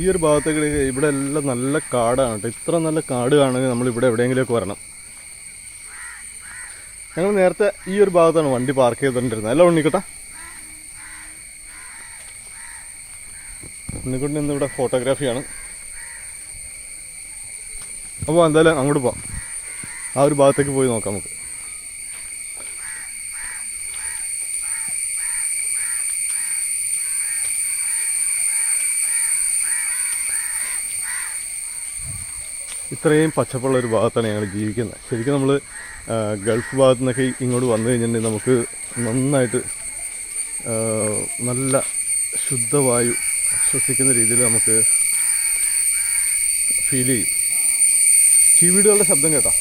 ഈ ഒരു ഭാഗത്തേക്ക് ഇവിടെ എല്ലാം നല്ല കാടാണ് കേട്ടോ. ഇത്ര നല്ല കാട് കാണുമെങ്കിൽ നമ്മൾ ഇവിടെ എവിടെയെങ്കിലുമൊക്കെ വരണം. ഞങ്ങൾ നേരത്തെ ഈ ഒരു ഭാഗത്താണ് വണ്ടി പാർക്ക് ചെയ്തുകൊണ്ടിരുന്നത്. അല്ല ഉണ്ണിക്കുട്ട? ഉണ്ണിക്കുട്ടൻ ഇന്ന് ഇവിടെ ഫോട്ടോഗ്രാഫിയാണ് അപ്പോൾ എന്തായാലും അങ്ങോട്ട് പോവാം. ആ ഒരു ഭാഗത്തേക്ക് പോയി നോക്കാം നമുക്ക്. ഇത്രയും പച്ചപ്പുള്ള ഒരു ഭാഗത്താണ് ഞങ്ങൾ ജീവിക്കുന്നത്. ശരിക്കും നമ്മൾ ഗൾഫ് ഭാഗത്തു നിന്നൊക്കെ ഇങ്ങോട്ട് വന്നു കഴിഞ്ഞിട്ടുണ്ടെങ്കിൽ നമുക്ക് നന്നായിട്ട് നല്ല ശുദ്ധവായു ശ്വസിക്കുന്ന രീതിയിൽ നമുക്ക് ഫീൽ ചെയ്യും. ചീവീടുകളുടെ ശബ്ദം കേട്ടോ.